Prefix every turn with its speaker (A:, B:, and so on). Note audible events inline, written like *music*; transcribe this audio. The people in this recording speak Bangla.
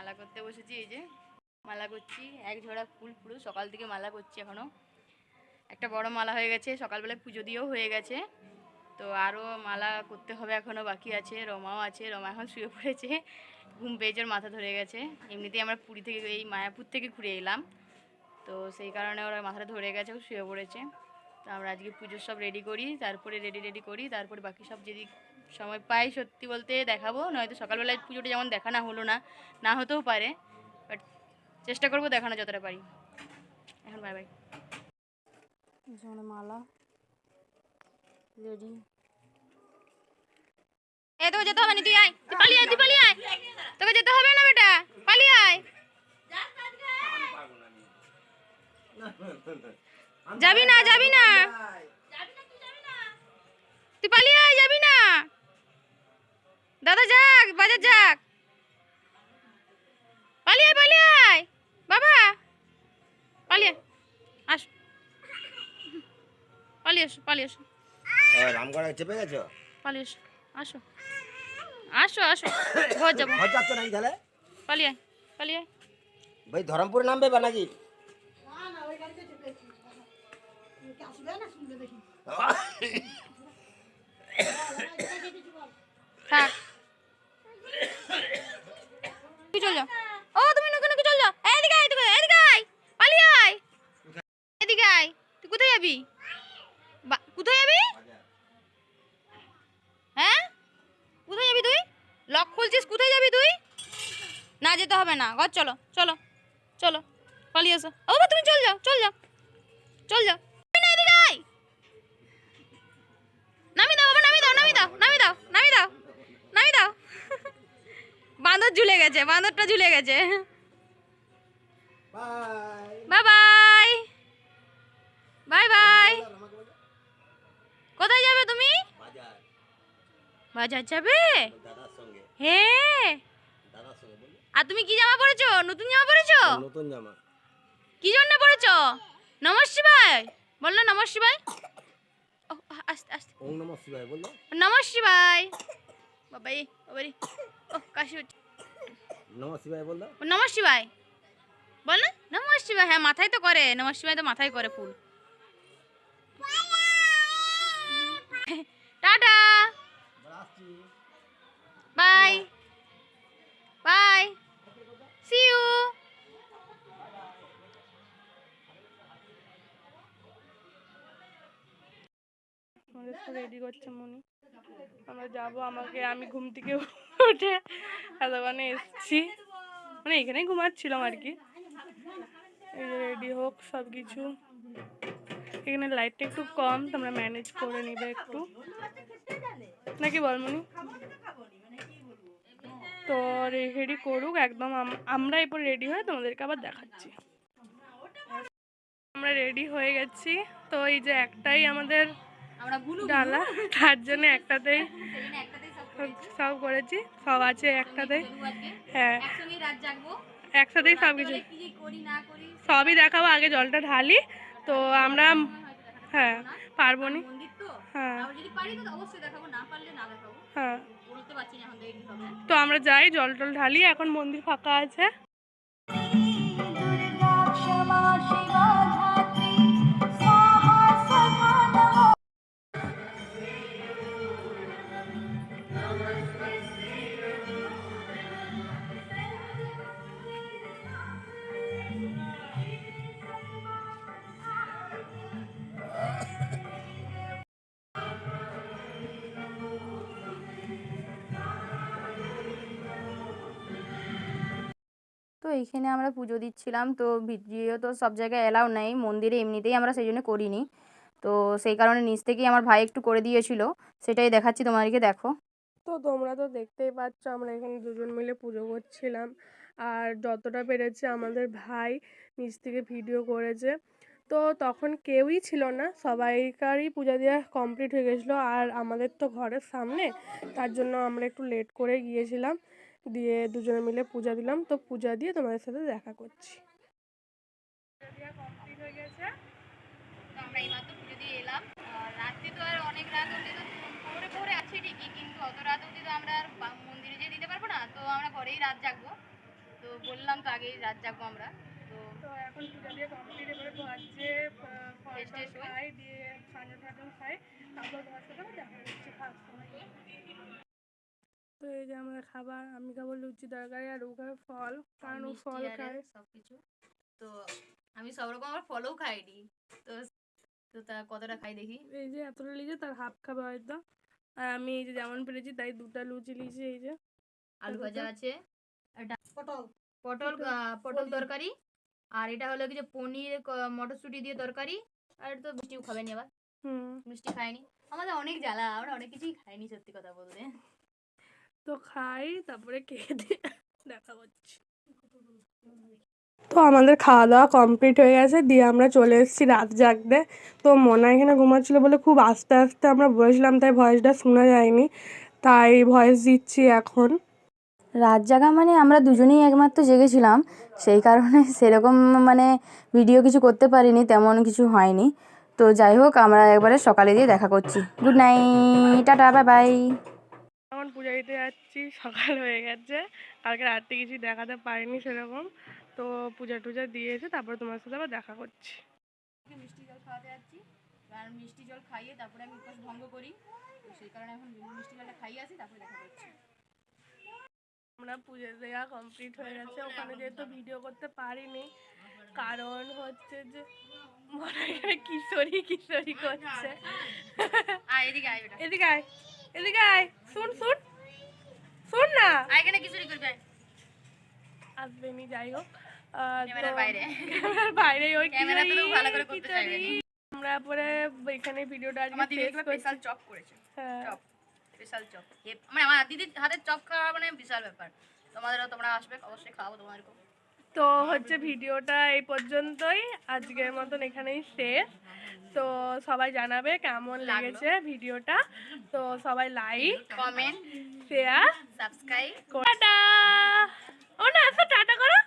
A: মালা করতে বসেছি, এই যে মালা করছি। এক ঝোড়া ফুল পুরো, সকাল থেকে মালা করছি এখনও। একটা বড় মালা হয়ে গেছে, সকালবেলায় পুজো দিয়েও হয়ে গেছে। তো আরও মালা করতে হবে এখনও বাকি আছে, রমাও আছে, রমা এখন শুয়ে পড়েছে। ঘুম পেয়েছে মাথা ধরে গেছে। এমনিতেই আমরা পুরী থেকে, এই মায়াপুর থেকে ঘুরে এলাম। তো সেই কারণে ওরা মাথাটা ধরে গেছে শুয়ে পড়েছে। তো আমরা আজকে পুজোর সব রেডি করি, তারপরে রেডি রেডি করি, তারপরে বাকি সব যদি সময় পাই সত্যি বলতে দেখাবো নয়তো সকালবেলায় পুজোটা যেমন দেখানো হলো না না হতেও পারে বাট চেষ্টা করব দেখানো যতটা পারি। এখন বাই বাই মালা রেডি এ তোকে যেতে হবে না তুই আয়। তুই পালিয়ে আয় তুই পালিয়ে আয়। তোকে যেতে হবে না বেটা পালিয়ে আয়। যাবি না যাবি না তুই পালিয়ে আয় যাবি না দাদা যাক বাজার যাক। পালিয়ে পালিয়ে বাবা পালিয়ে আস। পালিয়ে এসো পালিয়ে এসো।
B: রামগড়ে চেপে গেছো?
A: পালিয়ে এসো আসো। আসো আসো। ঘর যাব।
B: ঘর যাচ্ছ নাকি তাহলে?
A: পালিয়ে পালিয়ে
B: ভাই ধরমপুরে নামবে বা নাকি?
A: থাক। চল যাও ও তুমি নুকে নুকে চল যাও এদিকে এদিকে আয়, পালিয়ে আয়। এদিকে আয়। তুই কোথায় যাবি? কোথায় যাবি? হ্যাঁ? কোথায় যাবি তুই? লক খুলছিস কোথায় যাবি তুই? না যেতে হবে না। ঘর চলো চলো চলো। পালিয়ে এসো। ও বাবা, তুমি চল যাও চল যাও চল যাও। নামি দাও নামি দাও নামি দাও নামি দাও নামি দাও। বাঁদর ঝুলে গেছে বাঁদরটা ঝুলে গেছে।
B: বাই
A: বাই বাই বাই কোথায় যাবে তুমি?
B: বাজার।
A: যাবে? হ্যাঁ। আর তুমি কি জামা পরেছো? নতুন জামা পরেছো?
B: নতুন জামা।
A: কি জন্য পরেছো? নমঃ ভাই বলল নমঃ শিবায় ও আস্তে আস্তে।
B: ওম শিবায় বলল।
A: নমঃ শিবায় বাবাই বাবারি ও কাশি হচ্ছে।
B: নমঃ শিবায় বলল
A: নমঃ শিবায়। বল না। নমঃ শিবায় হ্যাঁ মাথায় তো করে। নমঃ শিবায় তো মাথায় করে ফুল। Tata. Bye. Bye. See you ready করছে মনি। আমরা যাব, আমাকে, আমি ঘুম থেকে উঠে এতক্ষণে এসছি। মানে এখানেই ঘুমাচ্ছিলাম আর কি। রেডি হোক সব কিছু এখানে লাইটটা একটু কম, তোমরা ম্যানেজ করে নিবে একটু। নাকি বল মনি তো রেডি করুক, একদম আম- আমরা এরপর রেডি হয়ে তোমাদেরকে আবার দেখাচ্ছি। আমরা রেডি হয়ে গেছি। তো এই যে একটাই আমাদের ডালা তার জন্য একটাতেই সব করেছি। সব আছে একটাতেই। হ্যাঁ। একসাথেই সব কিছু। সবই দেখাবো আগে জলটা ঢালি তো আমরা হ্যাঁ পারব নি। হ্যাঁ। হ্যাঁ। তো আমরা যাই জল টল ঢালি এখন মন্দির ফাঁকা আছে। তো এইখানে আমরা পুজো দিচ্ছিলাম, তো ভিডিও তো সব জায়গায় এলাও নেই, মন্দিরে এমনিতেই আমরা সেই জন্য করিনি। তো সেই কারণে নিচ থেকেই আমার ভাই একটু করে দিয়েছিল, সেটাই দেখাচ্ছি, তোমাদেরকে দেখো।
C: তো তোমরা তো দেখতেই পাচ্ছ আমরা এখানে দুজন মিলে পুজো করছিলাম। আর যতটা পেরেছে আমাদের ভাই নিচ থেকে ভিডিও করেছে। তো তখন কেউই ছিল না, সবাইকারই পূজা দেওয়া কমপ্লিট হয়ে গেছিল। আর আমাদের তো ঘরের সামনে, তার জন্য আমরা একটু লেট করে গিয়েছিলাম, দিয়ে দুজনে মিলে পূজা দিলাম। তো পূজা দিয়ে তোমাদের সাথে দেখা করছি।
A: এলাম। রাত্রে তো আর অনেক রাত রাত জাগবো। তো বললাম তো আগেই রাত জাগবো আমরা। তো
C: এখন পূজা দিয়ে কমপ্লিট এবারে ঘরে
A: Rest
C: খাই দিয়ে সাজা খাই তারপর সাথে আবার দেখা সময় তো এই যে আমাদের খাবার আমি খাব লুচি তরকারি আর ও খাবে ফল কারণ ও ফল খায়।
A: সব কিছু তো আমি সব রকম আমার ফলও খাইনি। তো তো তা কতটা খাই দেখি।
C: এই যে এতটা লিখে তার হাফ খাবে হয়তো। আর আমি এই যে যেমন পেরেছি তাই দুটা লুচি লিখছি এই যে।
A: আলু ভাজা আছে। পটল। পটল পটল তরকারি। আর এটা হলো কি যে পনির মটরশুঁটি দিয়ে তরকারি। আর এটা তো মিষ্টিও খাবেনি আবার।
C: হুম।
A: মিষ্টি খাইনি আমাদের অনেক জ্বালা আমরা অনেক কিছুই খাইনি সত্যি কথা বলতে।
C: তো খাই তারপরে খেয়ে দিয়ে দেখা করছি তো আমাদের খাওয়া দাওয়া কমপ্লিট হয়ে গেছে দিয়ে আমরা চলে এসেছি রাত জাগতে। তো মনা এখানে ঘুমাচ্ছিল বলে খুব আস্তে আস্তে আমরা বসলাম তাই ভয়েসটা শোনা যায়নি। তাই ভয়েস দিচ্ছি এখন।
D: রাত জাগা মানে আমরা দুজনেই একমাত্র জেগেছিলাম সেই কারণে *laughs* সেরকম মানে ভিডিও কিছু করতে পারিনি তেমন কিছু হয়নি। তো যাই হোক আমরা একবারে সকালে দিয়ে দেখা করছি। Good night tata bye bye
C: এখন পূজা দিতে যাচ্ছি সকাল হয়ে গেছে। কালকে রাত্রে কিছু দেখাতে পারিনি সেরকম। তো পূজা টুজা দিয়েছে তারপর তোমার সাথে আবার দেখা করছি।
A: মিষ্টি জল খাওয়াতে যাচ্ছি। কারণ মিষ্টি জল খাইয়ে তারপরে আমি উপোস ভঙ্গ করি। সেই কারণে এখন মিষ্টি জলটা খাইয়ে আসি তারপরে দেখা করছি।
C: আমরা পুজো দেওয়া কমপ্লিট হয়ে গেছে। ওখানে যেহেতু ভিডিও করতে পারিনি কারণ হচ্ছে যে মনে হয় কিশোরী কিশোরী করছে।
A: এদিকে আয়
C: এদিকে আয় শুন শুন। শুন না।
A: এখানে কিশোরী করবে।
C: আসবেনি যাই হোক।
A: বাইরে।
C: ওই। আমরা পরে এখানে ভিডিওটা আজকে শেষ করছি।
A: চপ করেছে।
C: হ্যাঁ।
A: চপ। Special chop. মানে আমার দিদির হাতের চপ খাওয়া মানে বিশাল ব্যাপার। তোমাদেরও তোমরা আসবে অবশ্যই খাওয়াবো তোমাদেরকেও।
C: তো হচ্ছে ভিডিওটা এই পর্যন্তই। আজকের মতন এখানেই শেষ। তো সবাই জানাবে কেমন লেগেছে ভিডিওটা। তো সবাই like
A: comment
C: share
A: subscribe
C: tata! ও না আসো টাটা করো।